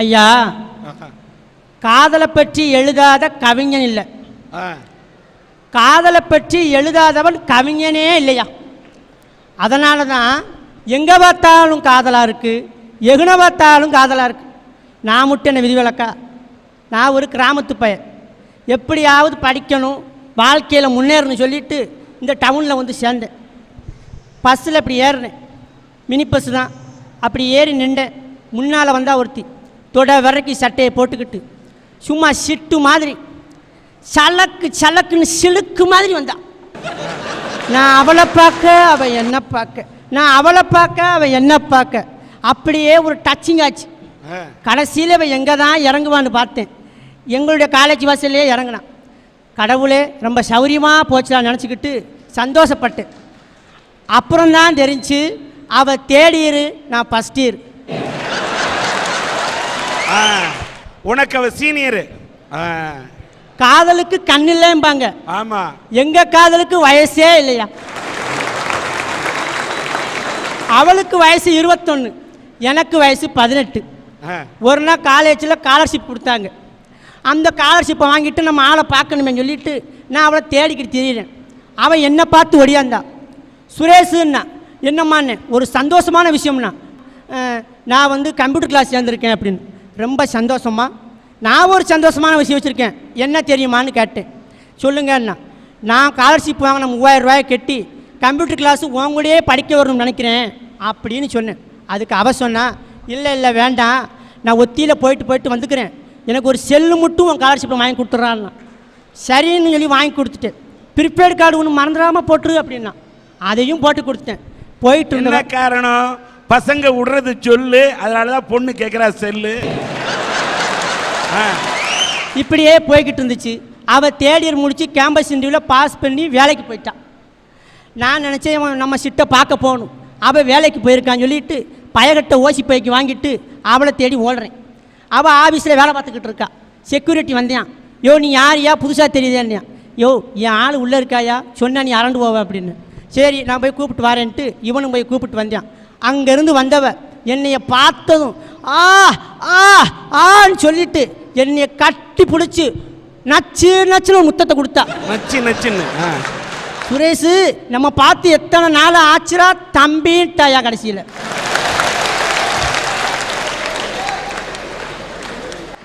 ஐயா. காதலை பற்றி எழுதாத கவிஞன் இல்லை. காதலை பற்றி எழுதாதவன் கவிஞனே இல்லையா? அதனால தான் எங்கே பார்த்தாலும் காதலாக இருக்குது எகுன பார்த்தாலும் காதலாக இருக்குது நான் மட்டும் என்ன விதிவிலக்கா? நான் ஒரு கிராமத்து பையன். எப்படியாவது படிக்கணும் வாழ்க்கையில் முன்னேறணும் சொல்லிட்டு இந்த டவுனில் வந்து சேர்ந்தேன். பஸ்ஸில் இப்படி ஏறினேன். மினி பஸ் தான். அப்படி ஏறி நின்றேன். முன்னால் வந்தா ஒருத்தி. தொட வரைக்கும் சட்டையை போட்டுக்கிட்டு சும்மா சிட்டு மாதிரி சலக்கு சலக்குன்னு சிலுக்கு மாதிரி வந்தா. நான் அவளை பார்க்க அவள் என்ன பார்க்க. நான் அவளை பார்க்க அவள் என்ன பார்க்க. அப்படியே ஒரு டச்சிங் ஆச்சு. கடைசியில் அவள் எங்கே தான் இறங்குவான்னு பார்த்தேன். எங்களுடைய காலேஜ் வாசல்லே இறங்கினான். கடவுளே ரொம்ப சௌரியமாக போச்சுலாம் நினச்சிக்கிட்டு சந்தோஷப்பட்டேன். அப்புறம் தான் தெரிஞ்சு அவள் தேர்ட் இயரு நான் ஃபஸ்ட் இயர். உனக்கு அவ சீனியரு காதலுக்கு கண்ணில்லேம்பாங்க ஆமா. எங்கள் காதலுக்கு வயசே இல்லையா? அவளுக்கு வயசு இருபத்தொன்று எனக்கு வயசு பதினெட்டு. ஒரு நாள் காலேஜில் ஸ்காலர்ஷிப் கொடுத்தாங்க. அந்த ஸ்காலர்ஷிப்பை வாங்கிட்டு நம்ம ஆளை பார்க்கணுமே சொல்லிட்டு நான் அவளை தேடிக்கிட்டு திரியிறேன். அவன் என்னை பார்த்து ஒடியாந்தா. சுரேஷுன்னா என்னம்மாண்ணே ஒரு சந்தோஷமான விஷயம்னா நான் வந்து கம்ப்யூட்டர் கிளாஸ் சேர்ந்துருக்கேன் அப்படின்னு. ரொம்ப சந்தோஷமா? நான் ஒரு சந்தோஷமான விஷயம் வச்சுருக்கேன். என்ன தெரியுமான்னு கேட்டேன். சொல்லுங்கண்ணா நான் ஸ்காலர்ஷிப் வாங்கின மூவாயிரம் ரூபாயை கட்டி கம்ப்யூட்டர் கிளாஸ் உங்களையே படிக்க வரணும்னு நினைக்கிறேன் அப்படின்னு சொன்னேன். அதுக்கு அவ சொன்னா இல்லை இல்லை வேண்டாம். நான் ஒத்தியில் போயிட்டு போயிட்டு வந்துக்கிறேன். எனக்கு ஒரு செல்லு மட்டும் உன் ஸ்காலர்ஷிப்பை வாங்கி கொடுத்துட்றான்னா. சரின்னு சொல்லி வாங்கி கொடுத்துட்டேன். ப்ரிப்பேர்ட் கார்டு ஒன்று மறந்துடாமல் போட்டுரு அப்படின்னா. அதையும் போட்டு கொடுத்தேன் போயிட்டு என்ன இருந்தேன் காரணம்? பசங்க விடுறது சொல்லு. அதனாலதான் பொண்ணு கேட்குறா செல்லு. இப்படியே போய்கிட்டு இருந்துச்சு. அவள் தேர்ட் இயர் முடித்து கேம்பஸ் இன்டர்வியூவில் பாஸ் பண்ணி வேலைக்கு போயிட்டான் நான் நினச்சேன் இவன் நம்ம சிட்டை பார்க்க போகணும். அவள் வேலைக்கு போயிருக்கான்னு சொல்லிட்டு பயகட்ட ஓசி பைக்கு வாங்கிட்டு அவளை தேடி ஓடுறேன். அவள் ஆஃபீஸில் வேலை பார்த்துக்கிட்டு இருக்கா. செக்யூரிட்டி வந்தேன் யோ நீ யாரையா புதுசாக தெரியுதேன்னியா. யோ என் ஆள் உள்ளே இருக்காயா? சொன்னா நீ அரண்டு போவேன் அப்படின்னு. சரி நான் போய் கூப்பிட்டு வரேன்ட்டு இவனும் போய் கூப்பிட்டு வந்தேன் அங்கேருந்து வந்தவ என்னைய பார்த்ததும் ஆ ஆ ஆன்னு சொல்லிட்டு என்னைய கட்டி பிடிச்சி நச்சு நச்சுன்னு முத்தத்தை கொடுத்தா. நச்சு நச்சுன்னு. சுரேஷு நம்ம பார்த்து எத்தனை நாள் ஆச்சுரா தம்பிட்டாயா கடைசியில்.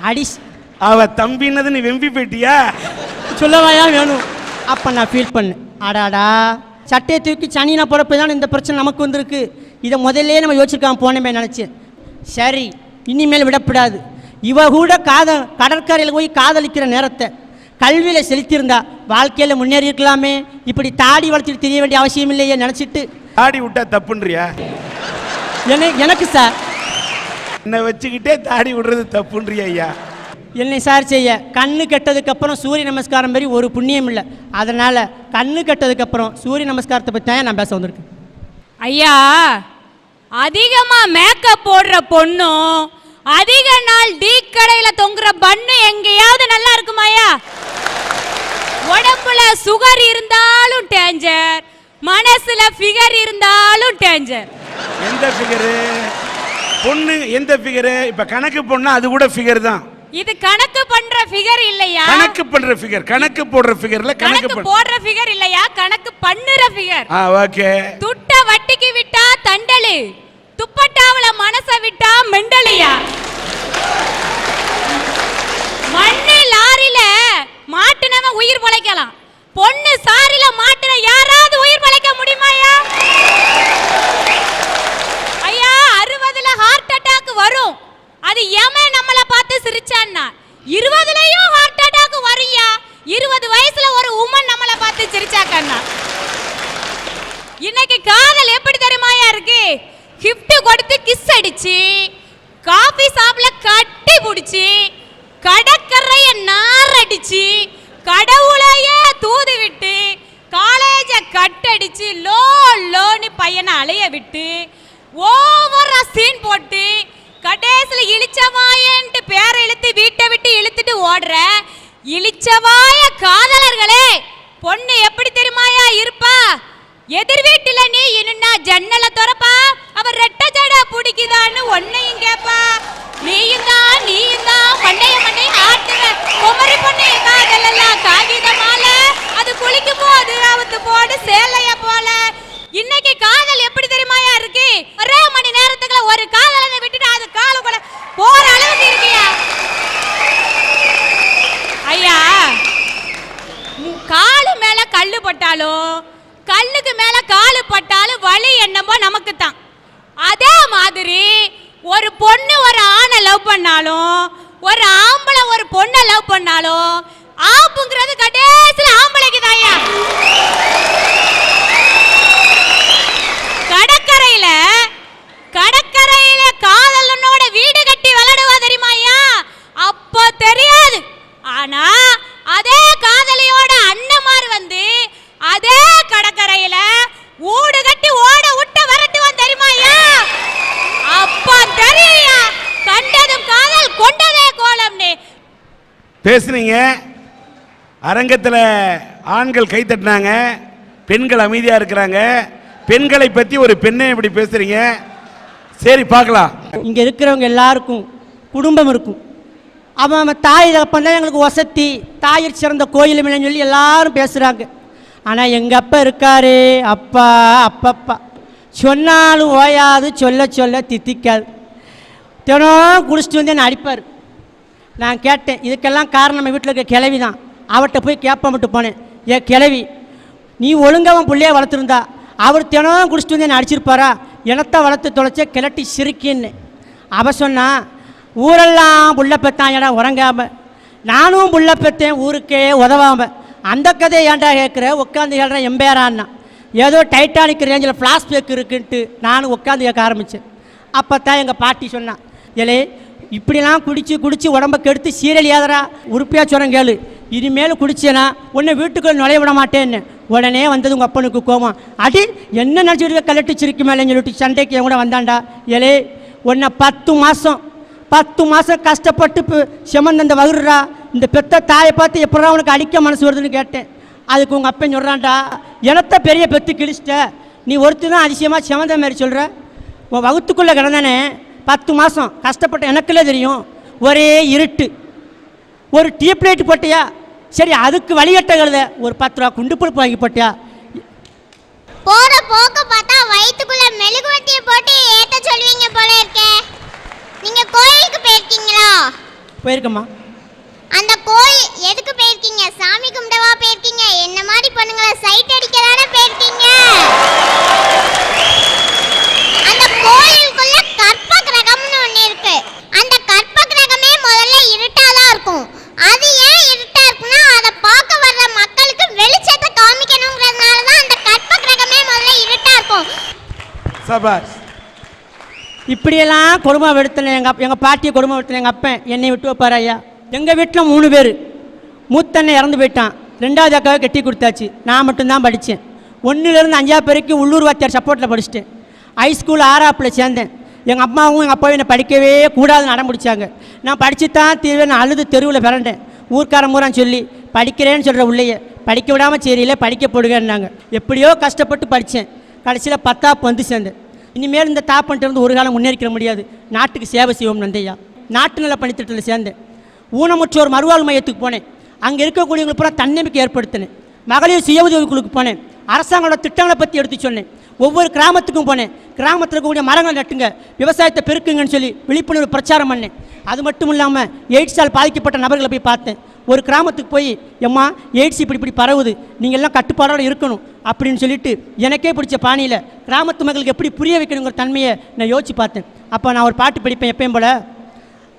அடிஸ் அவ தம்பின்னது நீ வெம்பி போயிட்டியா? சொல்லவாயா வேணும். அப்போ நான் ஃபீல் பண்ணேன். அடாடா. சட்டையை தூக்கி சனினா போகிறப்ப தான் இந்த பிரச்சனை நமக்கு வந்திருக்கு. இதை முதல்லே நம்ம யோசிச்சிருக்காம போனமே நினச்சேன் சரி இனிமேல் விடக்கூடாது இவ கூட காத கடற்கரையில் போய் காதலிக்கிற நேரத்தை கல்வியில் செலுத்தியிருந்தா வாழ்க்கையில் முன்னேறி இருக்கலாமே. இப்படி தாடி வளர்த்துட்டு தெரிய வேண்டிய அவசியம் இல்லையே நினச்சிட்டு. தாடி விட்டா தப்புன்றியா? என்னை எனக்கு சார். என்னை வச்சுக்கிட்டே தாடி விடுறது தப்புன்றியா ஐயா? என்னை சார் செய்ய கண்ணு கெட்டதுக்கப்புறம் சூரிய நமஸ்காரம் மாதிரி ஒரு புண்ணியம் இல்லை. அதனால் கண்ணு கெட்டதுக்கப்புறம் சூரிய நமஸ்காரத்தை பற்றி தான் நான் பேச வந்திருக்கேன். ஐயா அதிகமா மேக்கப் போடுற பொண்ணும் அதிக நாள் டீ கடையில தொங்குற பண்ணு எங்கேயாவது நல்லா இருக்குமாயா உடம்புல சுகர் இருந்தாலும் டேஞ்சர் மனசுல ஃபிகர் இருந்தாலும் டேஞ்சர் எந்த ஃபிகரு பொண்ணு எந்த ஃபிகரு இப்ப கணக்கு பொண்ணு அது கூட ஃபிகர் தான். இது கணக்கு பண்ற ஃபிகர் இல்லையா? கணக்கு பண்ற ஃபிகர் கணக்கு போடுற ஃபிகர்ல கணக்கு போடுற ஃபிகர் இல்லையா? கணக்கு பண்ணுற ஃபிகர் ஆ ஓகே துட்ட வட்டிக்கு விட்டா தண்டலு துப்பட்டாவுல மனச விட்டா மெண்டலியா? மண்ணு லாரில மாட்டுனவன் உயிர் பிழைக்கலாம். பொண்ணு சாரில மாட்டுன யாராவது உயிர் பிழைக்க முடியுமாயா ஐயா? அறுபதுல ஹார்ட் அட்டாக் வரும். அது எமன் நம்மள பார்த்து சிரிச்சான்னா இருபது காதலர்களே பொண்ணு எப்படி தெரியுமாயா இருப்பா? எதிர் வீட்டுல நீ என்ன ஜன்னல துறப்பா? அவர் ரெட்ட ஜட பிடிக்குதான்னு ஒன்னையும் கேப்பா. நீயும் தான் நீயும் தான் மண்டைய மண்டைய ஆட்டுற குமரி பொண்ணைய காதல் எல்லாம் காகிதமால அது குளிக்கும் போது அவத்து போடு சேலைய போல. இன்னைக்கு காதல் எப்படி தெரியுமாயா இருக்கு? ஒரே மணி நேரத்துக்குள்ள ஒரு காதலனை விட்டுட்டு அது கால போல போற அளவுக்கு இருக்கியா? ஐயா காலு மேல கல்லு பட்டாலோ கல்லுக்கு மேல காலு பட்டாலும் வலி என்னமோ நமக்கு தான் அதே மாதிரி ஒரு பொண்ணு ஒரு ஆணை லவ் பண்ணாலும் ஒரு ஆம்பளை ஒரு பொண்ணை லவ் பண்ணாலும் ஆப்புங்கிறது கடைசியில் ஆம்பளைக்கு தாயா கடற்கரையில கடற்கரையில காதலனோட வீடு கட்டி விளையாடுவா தெரியுமா ஐயா அப்போ தெரியாது. ஆனா அதே காதலியோட அண்ணமார் வந்து அதே கடற்கரையில ஊடு கட்டி ஓட விட்டு விரட்டுவான் தெரியுமா ஐயா? அப்போ தெரியா கண்டதும் காதல் கொண்டதே கோலம்னு. பேசுனீங்க. அரங்கத்தில் ஆண்கள் கை தட்டினாங்க. பெண்கள் அமைதியாக இருக்கிறாங்க. பெண்களை பற்றி ஒரு பெண்ணை இப்படி பேசுறீங்க. சரி பார்க்கலாம். இங்கே இருக்கிறவங்க எல்லாருக்கும் குடும்பம் இருக்கும். அவன் அவன் தாய் தகப்பன் தான் எங்களுக்கு வசதி. தாயிற் சிறந்த கோயில் இல்லைன்னு சொல்லி எல்லாரும் பேசுகிறாங்க ஆனால் எங்கள் அப்பா இருக்காரு? அப்பா அப்பப்பா. சொன்னாலும் ஓயாது சொல்ல சொல்ல தித்திக்காது. தினம் குடிச்சிட்டு வந்து என்னை அடிப்பார். நான் கேட்டேன் இதுக்கெல்லாம் காரணம் நம்ம வீட்டில் இருக்க கிளவி தான். அவர்கிட்ட போய் கேட்ப மட்டும் போனேன். ஏ கிளவி நீ ஒழுங்காவும் பிள்ளைய வளர்த்துருந்தா அவர் தினம் குடிச்சிட்டு வந்து என்னை அடிச்சிருப்பாரா? இனத்தை வளர்த்து தொலைச்ச கிளட்டி சிரிக்கின்னு. அவ சொன்னா ஊரெல்லாம் புள்ள பெத்தான் இடம் உறங்காம. நானும் புள்ள ஊருக்கே உதவாம. அந்த கதையை ஏன்டா கேட்குற உட்காந்து ஏழ்ற எம்பேரான்னா ஏதோ டைட்டானிக் ரேஞ்சில் ஃப்ளாஷ்பேக் இருக்குன்ட்டு நானும் உட்காந்து கேட்க ஆரம்பித்தேன் அப்போ தான் எங்கள் பாட்டி சொன்னான் ஏலே இப்படிலாம் குடித்து குடித்து உடம்பை கெடுத்து சீரழியாதரா உறுப்பியாக உருப்பையா சொன்னேன் கேளு. இனிமேல் குடிச்சேனா உன்னை வீட்டுக்குள்ள நுழைய விட மாட்டேன்னு. உடனே வந்தது உங்கள் அப்பனுக்கு கோவம். அடி என்ன நினச்சிட்டு இருக்க? கலட்டி சொல்லிட்டு சண்டைக்கு என் கூட வந்தாண்டா. ஏலே உன்னை பத்து மாதம் பத்து மாதம் கஷ்டப்பட்டு இப்போ செமந்த இந்த வகுறா இந்த பெத்த தாயை பார்த்து எப்படா உனக்கு அடிக்க மனசு வருதுன்னு கேட்டேன். அதுக்கு உங்கள் அப்பன் சொல்கிறான்டா எனத்த பெரிய பெத்து கிழிச்சிட்ட. நீ ஒருத்தர் தான் அதிசயமாக செமந்த மாதிரி சொல்கிற உன் வகுத்துக்குள்ளே கிடந்தானே பத்து மாதம் கஷ்டப்பட்ட எனக்குள்ளே தெரியும். ஒரே இருட்டு. ஒரு டியூப் லைட் போட்டியா? சரி அதுக்கு வழிகட்ட கழுத. ஒரு பத்து ரூபா குண்டு பருப்பு வாங்கி போட்டியா? போற போக்க பார்த்தா வயிற்றுக்குள்ள மெழுகுவர்த்தியை போட்டு ஏற்ற சொல்வீங்க போல இருக்கே. நீங்க கோயிலுக்கு போயிருக்கீங்களா? போயிருக்கம்மா. அந்த கோயில் எதுக்கு போயிருக்கீங்க? சாமி கும்பிடவா போயிருக்கீங்க? என்ன மாதிரி பொண்ணுங்களை சைட் அடிக்க தானே போயிருக்கீங்க? அந்த கோயிலுக்குள்ள கற்ப கிரகம்னு ஒண்ணு இருக்கு. அந்த கற்ப கிரகமே முதல்ல இருட்டா தான் இருக்கும். அது ஏன் இருட்டா இருக்குன்னா அதை பார்க்க வர்ற மக்களுக்கு வெளிச்சத்தை காமிக்கணுங்கிறதுனால தான் அந்த கற்ப கிரகமே முதல்ல இருட்டா இருக்கும். சபாஸ் இப்படியெல்லாம் கொடுமை எடுத்தன எங்கள் எங்கள் பாட்டியை கொடுமை விடுத்தன எங்கள் அப்பன். என்னை விட்டு வைப்பார் ஐயா. எங்கள் வீட்டில் மூணு பேர். மூத்தண்ணை இறந்து போயிட்டான். ரெண்டாவது அக்காவை கட்டி கொடுத்தாச்சு. நான் மட்டும்தான் படித்தேன் ஒன்றுலேருந்து அஞ்சாவது வரைக்கும் உள்ளூர் வாத்தியார் சப்போர்ட்டில் படிச்சிட்டேன். ஹைஸ்கூல் ஆறாப்பில் சேர்ந்தேன். எங்கள் அம்மாவும் எங்கள் அப்பாவும் என்னை படிக்கவே கூடாதுன்னு அடம் பிடிச்சாங்க. நான் படித்து தான் தீர்வு நான் அழுது தெருவில் பிறண்டேன் ஊர்க்காரன் மூரம் சொல்லி படிக்கிறேன்னு சொல்கிற உள்ளேயே படிக்க விடாமல் சரியில்லை படிக்க போடுங்கன்னாங்க. எப்படியோ கஷ்டப்பட்டு படித்தேன் கடைசியில் பத்தாப்பு வந்து சேர்ந்தேன். இனிமேல் இந்த தாப்பன்ட்டு இருந்து ஒரு காலம் முன்னேறிக்க முடியாது. நாட்டுக்கு சேவை செய்வோம் நந்தையா. நாட்டு நல பணித்திட்டத்தில் சேர்ந்தேன். ஊனமுற்றோர் மறுவாழ் மையத்துக்கு போனேன். அங்கே இருக்கக்கூடியவங்களுக்கு பூரா தன்னம்பிக்கை ஏற்படுத்தினேன். மகளிர் சுய உதவிக்குழுக்கு போனேன். அரசாங்களோட திட்டங்களை பற்றி எடுத்து சொன்னேன். ஒவ்வொரு கிராமத்துக்கும் போனேன். கிராமத்தில் இருக்கக்கூடிய மரங்களை நட்டுங்க விவசாயத்தை பெருக்குங்கன்னு சொல்லி விழிப்புணர்வு பிரச்சாரம் பண்ணேன். அது மட்டும் இல்லாமல் எய்ட்ஸால் பாதிக்கப்பட்ட நபர்களை போய் பார்த்தேன். ஒரு கிராமத்துக்கு போய் எம்மா எய்ட்ஸ் இப்படி இப்படி பரவுது. நீங்கள் எல்லாம் இருக்கணும். அப்படின்னு சொல்லிட்டு எனக்கே பிடிச்ச பாணியில் கிராமத்து மக்களுக்கு எப்படி புரிய வைக்கணுங்கிற தன்மையை நான் யோசிச்சு பார்த்தேன். அப்போ நான் ஒரு பாட்டு படிப்பேன் எப்பயும் போல.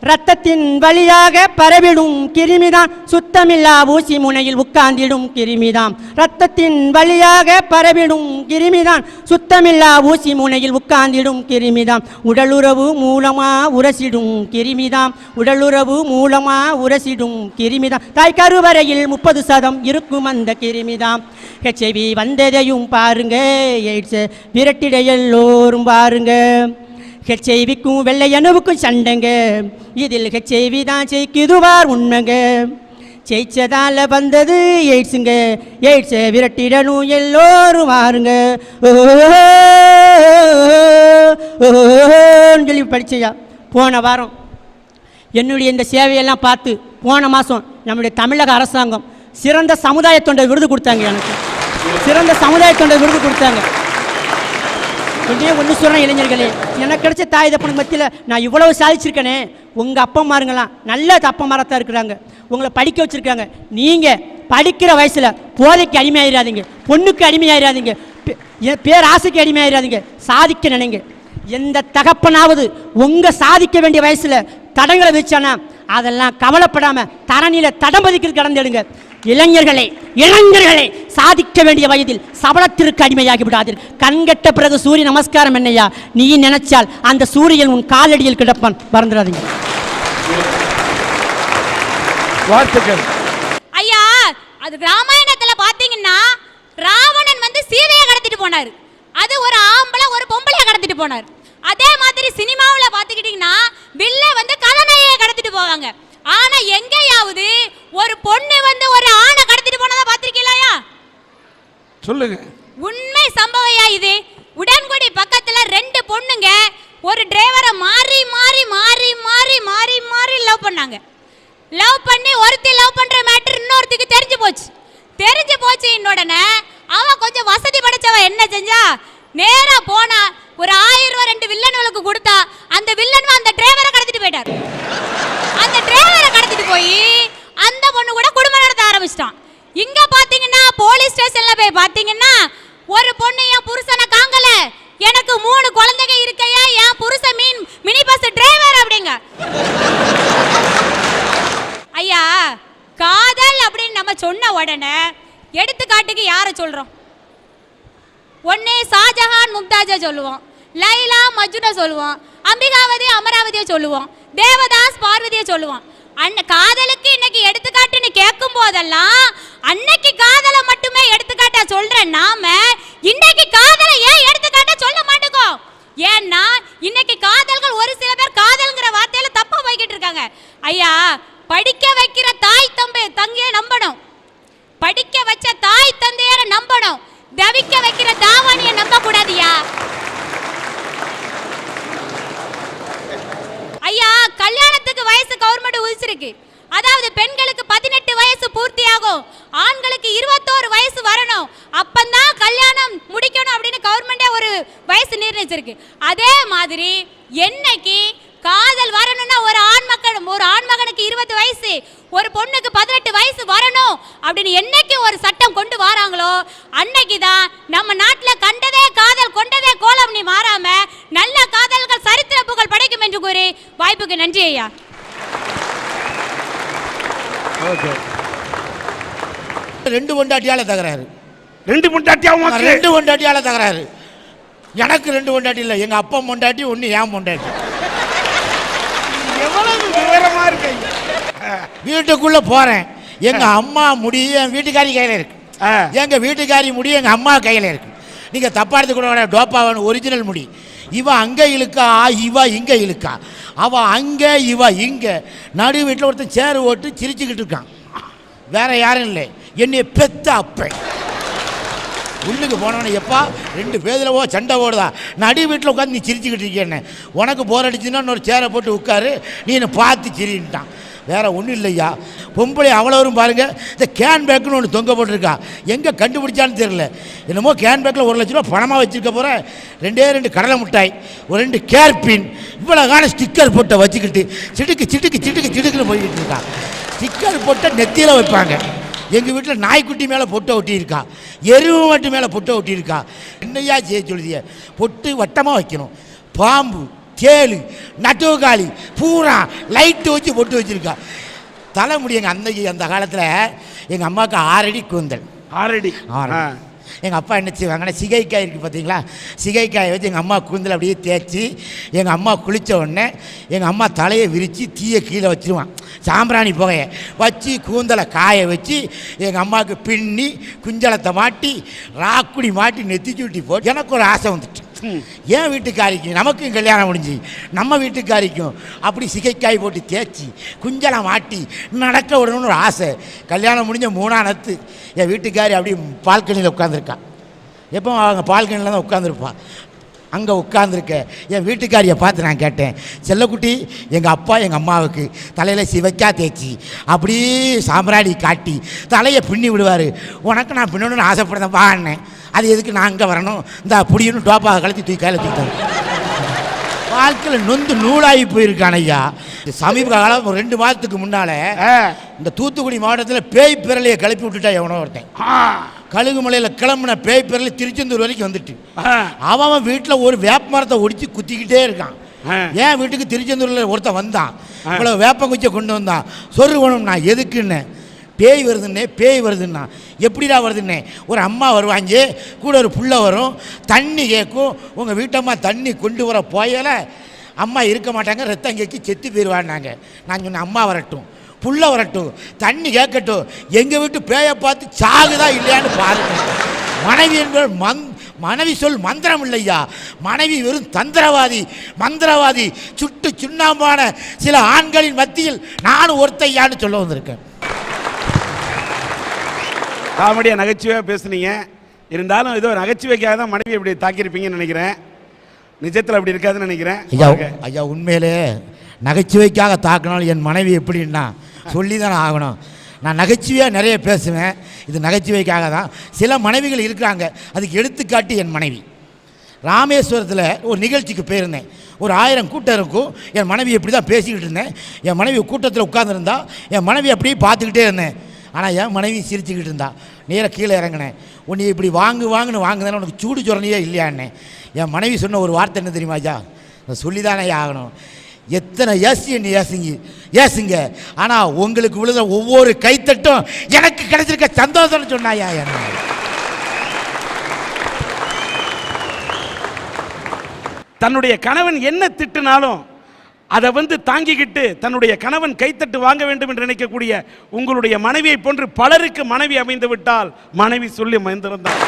ரத்தத்தின் வழியாக பரவிடும் கிருமிதான். சுத்தமில்லா ஊசி முனையில் உட்கார்ந்திடும் கிருமிதாம் ரத்தத்தின் வழியாக பரவிடும் கிருமிதான். சுத்தமில்லா ஊசி முனையில் உட்கார்ந்திடும் கிருமிதாம் உடலுறவு மூலமா உரசிடும் கிருமிதாம் உடலுறவு மூலமா உரசிடும் கிருமிதாம் தாய் கருவறையில் முப்பது சதம் இருக்கும் அந்த கிருமிதாம் ஹெச்ஐவி வந்ததையும் பாருங்க. எய்ட்ஸ் விரட்டிட எல்லோரும் பாருங்க. ஹெச்ஐவிக்கும் வெள்ளையனவுக்கும் சண்டைங்க. இதில் ஹெச்ஐவி தான் ஜெயிக்குதுவார் உண்மைங்க. ஜெயிச்சதால வந்தது எய்ட்ஸுங்க. எய்ட்ஸை விரட்டிடணும் எல்லோரும் வாருங்க. ஓன்னு சொல்லி படிச்சையா? போன வாரம். என்னுடைய இந்த சேவையெல்லாம் பார்த்து போன மாதம் நம்முடைய தமிழக அரசாங்கம் சிறந்த சமுதாய தொண்டை விருது கொடுத்தாங்க எனக்கு. சிறந்த சமுதாய தொண்டர் விருது கொடுத்தாங்க. ஒன்றே ஒன்று சொல்கிறேன் இளைஞர்களே. எனக்கு கிடைச்ச தாய் தப்பனுக்கு மத்தியில் நான் இவ்வளவு சாதிச்சிருக்கேனே. உங்கள் அப்பா மாருங்களாம் நல்ல அப்பா மாரத்தான் இருக்கிறாங்க. உங்களை படிக்க வச்சுருக்காங்க. நீங்கள் படிக்கிற வயசில் போதைக்கு அடிமையாயிராதீங்க. பொண்ணுக்கு அடிமையாயிராதீங்க. பே- என் பேர் ஆசைக்கு அடிமையாயிராதீங்க. சாதிக்க நினைங்க. எந்த தகப்பனாவது உங்கள் சாதிக்க வேண்டிய வயசில் தடங்களை வச்சானா அதெல்லாம் கவலைப்படாமல் தரணியில் தடம் பதிக்கிறது கடந்துடுங்க இளைஞர்களே இளைஞர்களே சாதிக்க வேண்டிய வயதில் சபலத்திற்கு அடிமையாகி விடாதீர். கண்கட்ட பிறகு சூரிய நமஸ்காரம் என்னையா? நீ நினைச்சால் அந்த சூரியன் உன் காலடியில் கிடப்பான். மறந்துடாதீங்க. வாழ்த்துக்கள். ஐயா அது ராமாயணத்துல பாத்தீங்கன்னா ராவணன் வந்து சீதையை கடத்திட்டு போனார். அது ஒரு ஆம்பளை ஒரு பொம்பளைய கடத்திட்டு போனார். அதே மாதிரி சினிமாவுல பாத்துக்கிட்டீங்கன்னா வில்ல வந்து கதாநாயகியை கடத்திட்டு போவாங்க. ஆனா எங்கேயாவது ஒரு பொண்ணு வந்து ஒரு ஆணை கடத்திட்டு போனதா பாத்திருக்கீங்களா சொல்லுங்க. உண்மை சம்பவையா இது? உடன்குடி பக்கத்துல ரெண்டு பொண்ணுங்க ஒரு டிரைவரை மாறி மாறி மாறி மாறி மாறி மாறி லவ் பண்ணாங்க. லவ் பண்ணி ஒருத்தி லவ் பண்ற மேட்டர் இன்னொருத்திக்கு தெரிஞ்சு போச்சு. தெரிஞ்சு போச்சு உடனே அவ கொஞ்சம் வசதி படைச்சவ என்ன செஞ்சா நேரா போனா ஒரு ஆயிரம் ரூபாய் ரெண்டு வில்லன்களுக்கு கொடுத்தா அந்த வில்லன் அந்த டிரைவரை கடத்திட்டு போயிட்டார். அந்த டிரைவரை கடத்திட்டு போய் அந்த பொண்ணு கூட குடும்பம் நடத்த ஆரம்பிச்சிட்டான். இங்க பாத்தீங்கன்னா போலீஸ் ஸ்டேஷன்ல போய் பாத்தீங்கன்னா ஒரு பொண்ணு என் புருஷனை காங்கல. எனக்கு மூணு குழந்தைங்க இருக்கையா என் புருஷன் மீன் மினி பஸ் டிரைவர் அப்படிங்க. ஐயா காதல் அப்படின்னு நம்ம சொன்ன உடனே எடுத்துக்காட்டுக்கு யாரை சொல்றோம்? ஒன்னே ஷாஜஹான் மும்தாஜா சொல்லுவோம். லைலா மஜ்னுவை சொல்லுவோம் அம்பிகாவதி அமராவதியை சொல்லுவோம் தேவதாஸ் பார்வதியை சொல்லுவோம் அன்ன காதலுக்கு இன்னைக்கு எடுத்துக்காட்டுன்னு கேட்கும் போதெல்லாம் அன்னைக்கு காதலை மட்டுமே எடுத்துக்காட்டா சொல்ற நாம இன்னைக்கு காதலை ஏன் எடுத்துக்காட்டா சொல்ல மாட்டேங்கோம் ஏன்னா இன்னைக்கு காதல்கள் ஒரு சில பேர் காதல்ங்கிற வார்த்தையில தப்பா போய்கிட்டு இருக்காங்க. ஐயா படிக்க வைக்கிற தாய் தம்பி தங்கையை நம்பணும். படிக்க வச்ச தாய் தந்தையரை நம்பணும் தவிக்க வைக்கிற தாவாணிய நம்ப கூடாதியா ஐயா கல்யாணத்துக்கு வயசு கவர்மெண்ட் உதிச்சிருக்கு அதாவது பெண்களுக்கு பதினெட்டு வயசு பூர்த்தியாகும் ஆண்களுக்கு இருபத்தோரு வயசு வரணும் அப்பந்தான் கல்யாணம் முடிக்கணும் அப்படின்னு கவர்மெண்டே ஒரு வயசு நிர்ணயிச்சிருக்கு அதே மாதிரி என்னைக்கு காதல் வரணும்னா ஒரு ஆண் மக்கள் ஒரு ஆண் மகனுக்கு இருபது வயசு ஒரு பொண்ணுக்கு பதினெட்டு வயசு வரணும் அப்படின்னு என்னைக்கு ஒரு சட்டம் கொண்டு வராங்களோ அன்னைக்கு தான் நம்ம நாட்டில் கண்டதே காதல் கொண்டதே கோலம் நீ மாறாம நல்ல காதல்கள் சரித்திர புகழ் படைக்கும் என்று கூறி வாய்ப்புக்கு நன்றி ஐயா. ஓகே. ரெண்டு பொண்டாட்டியால தகராறு. ரெண்டு முண்டாட்டியா உனக்கு ரெண்டு பொண்டாட்டியால தகராறு. எனக்கு ரெண்டு பொண்டாட்டி இல்லை எங்க அப்பா பொண்டாட்டி ஒன்று ஏன் பொண்டாட்டி. எவ்வளவு விவரமா இருக்கு? வீட்டுக்குள்ள போறேன். எங்க அம்மா முடி என் வீட்டுக்காரி கையில இருக்கு. எங்க வீட்டுக்காரி முடி எங்க அம்மா கையில இருக்கு. நீங்க தப்பா எடுத்துக்கூட டோப்பாவன் ஒரிஜினல் முடி. இவ அங்க இழுக்கா இவ இங்க இழுக்கா. அவ அங்க இவ இங்க. நடு வீட்டில் ஒருத்தன் சேர் ஓட்டு சிரிச்சுக்கிட்டு இருக்கான். வேற யாரும் இல்லை. என்னைய பெத்த அப்பன். உள்ளுக்கு போனவனே எப்பா ரெண்டு பேதில் ஓ சண்டை ஓடுதா நடு வீட்டில் உட்காந்து நீ சிரிச்சுக்கிட்டு இருக்கேன்னு உனக்கு போர் அடிச்சுன்னா இன்னொரு சேரை போட்டு உட்காரு. நீ என்னை பார்த்து சிரின்ட்டான். வேறு ஒன்றும் இல்லையா? பொம்பளை அவ்வளோ வரும் பாருங்கள் இந்த கேன் பேக்குன்னு ஒன்று தொங்க போட்டிருக்கா. எங்கே கண்டுபிடிச்சான்னு தெரியல. என்னமோ கேன் பேக்கில் ஒரு லட்ச ரூபா பணமாக வச்சுருக்க போகிற ரெண்டே ரெண்டு கடலை மிட்டாய் ஒரு ரெண்டு கேர்பின் இவ்வளோ காண ஸ்டிக்கர் போட்ட வச்சுக்கிட்டு சிடுக்கு சிடுக்கு சிடுக்கு சிடுக்குன்னு போய்கிட்டு இருக்கா. ஸ்டிக்கர் போட்ட நெத்தியில் வைப்பாங்க. எங்கள் வீட்டில் நாய்க்குட்டி மேலே பொட்டை ஒட்டியிருக்கா. எருவு மட்டும் மேலே பொட்டை ஒட்டியிருக்கா. என்னையா செய்ய சொல்லுதிய? பொட்டு வட்டமாக வைக்கணும். பாம்பு தேளு நட்டுவக்காளி பூரா லைட்டு வச்சு பொட்டு வச்சிருக்கா. எங்கள் அன்னைக்கு அந்த காலத்தில் எங்கள் அம்மாவுக்கு ஆறடி கூந்தல். ஆல்ரெடி ஆறு எங்கள் அப்பா என்ன செய்வாங்கன்னா சிகைக்காய் இருக்குது பார்த்தீங்களா சிகைக்காயை வச்சு எங்கள் அம்மா கூந்தல் அப்படியே தேய்ச்சி எங்கள் அம்மா குளித்த உடனே எங்கள் அம்மா தலையை விரித்து தீயை கீழே வச்சிருவான். சாம்பிராணி புகையை வச்சு கூந்தலை காய வச்சு எங்கள் அம்மாவுக்கு பின்னி குஞ்சலத்தை மாட்டி ராக்குடி மாட்டி நெத்தி சுட்டி போட்டு எனக்கு ஒரு ஆசை வந்துட்டு. ஏன் வீட்டுக்காரிக்கும் நமக்கும் கல்யாணம் முடிஞ்சு நம்ம வீட்டுக்காரிக்கும் அப்படி சிகைக்காய் போட்டு தேய்ச்சி குஞ்சலம் ஆட்டி நடக்க விடணும்னு ஒரு ஆசை. கல்யாணம் முடிஞ்ச மூணா நத்து என் வீட்டுக்காரி அப்படி பால்கனியில் உட்காந்துருக்கா எப்போ அவங்க பால்கனியில் தான் உட்காந்துருப்பான் அங்கே உட்காந்துருக்க என் வீட்டுக்காரியை பார்த்து நான் கேட்டேன் செல்லக்குட்டி எங்கள் அப்பா எங்கள் அம்மாவுக்கு தலையில் சிவக்கா தேய்ச்சி அப்படியே சாம்பிராணி காட்டி தலையை பின்னி விடுவார். உனக்கு நான் பின்னணும்னு ஆசைப்படுறேன் வான்னேன். அது எதுக்கு நான் அங்கே வரணும் இந்த புடின்னு டோப்பாக கழுத்தி தூக்கி கையில் தூக்கிட்டாங்க வாழ்க்கையில் நொந்து நூலாகி போயிருக்கான் ஐயா சமீப காலம் ரெண்டு மாதத்துக்கு முன்னால. இந்த தூத்துக்குடி மாவட்டத்தில் பேய் பிறலையை கிளப்பி விட்டுட்டா எவனோ ஒருத்தன். கழுகுமலையில் கிளம்புன பேய் பிறலை திருச்செந்தூர் வரைக்கும் வந்துட்டு. அவன் வீட்டில் ஒரு வேப்ப மரத்தை ஒடிச்சு குத்திக்கிட்டே இருக்கான். ஏன் வீட்டுக்கு திருச்செந்தூரில் ஒருத்தன் வந்தான். இவ்வளோ வேப்பங்குச்சியை கொண்டு வந்தான் சொருகணும் நான் எதுக்குன்னு பேய் வருதுன்னே பேய் வருதுன்னா. எப்படிடா வருதுன்னே? ஒரு அம்மா வருவாங்க கூட ஒரு புள்ள வரும் தண்ணி கேட்கும் உங்கள் வீட்டம்மா தண்ணி கொண்டு வர போயலை அம்மா இருக்க மாட்டாங்க ரத்தம் கேட்கி செத்து போயிடுவான்னாங்க நான் சொன்னேன் அம்மா வரட்டும் புள்ள வரட்டும் தண்ணி கேட்கட்டும் எங்கள் வீட்டு பேயை பார்த்து சாகுதா இல்லையான்னு பாருங்க. மனைவி என்பவர் மந் மனைவி சொல் மந்திரம் இல்லையா? மனைவி வெறும் தந்திரவாதி மந்திரவாதி சுட்டு சுண்ணாம்பான சில ஆண்களின் மத்தியில் நானும் ஒருத்தையான்னு சொல்ல வந்திருக்கேன். காமெடியாக நகைச்சுவையாக பேசுனீங்க. இருந்தாலும் ஏதோ நகைச்சுவைக்காக தான் மனைவி இப்படி தாக்கியிருப்பீங்கன்னு நினைக்கிறேன். நிஜத்தில் அப்படி இருக்காதுன்னு நினைக்கிறேன். ஐயா. ஐயா உண்மையிலே நகைச்சுவைக்காக தாக்கினாலும் என் மனைவி எப்படின்னா சொல்லி தானே ஆகணும். நான் நகைச்சுவையாக நிறைய பேசுவேன். இது நகைச்சுவைக்காக தான். சில மனைவிகள் இருக்கிறாங்க. அதுக்கு எடுத்துக்காட்டி என் மனைவி. ராமேஸ்வரத்தில் ஒரு நிகழ்ச்சிக்கு போயிருந்தேன். ஒரு ஆயிரம் கூட்டம் இருக்கும். என் மனைவி இப்படி தான் பேசிக்கிட்டு இருந்தேன். என் மனைவி கூட்டத்தில் உட்காந்துருந்தா என் மனைவி அப்படியே பார்த்துக்கிட்டே இருந்தேன். ஆனால் என் மனைவி சிரிச்சுக்கிட்டு இருந்தா நேராக கீழே இறங்கினேன். உன்னை இப்படி வாங்கு வாங்குன்னு வாங்குதானே உனக்கு சூடு சொரணியே இல்லையான்னே. என் மனைவி சொன்ன ஒரு வார்த்தை என்ன தெரியுமா ஐயா? நான் சொல்லி தானே ஆகணும். எத்தனை ஏசி என்ன ஏசுங்க ஏசுங்க. ஆனால் உங்களுக்கு விழுத ஒவ்வொரு கைத்தட்டும் எனக்கு கிடைச்சிருக்க சந்தோஷம்னு சொன்னாயா என்ன. தன்னுடைய கணவன் என்ன திட்டுனாலும் அதை வந்து தாங்கிக்கிட்டு தன்னுடைய கணவன் கைத்தட்டு வாங்க வேண்டும் என்று நினைக்கக்கூடிய உங்களுடைய மனைவியை போன்று பலருக்கு மனைவி அமைந்து விட்டால் மனைவி சொல்லி மந்திரம்தான்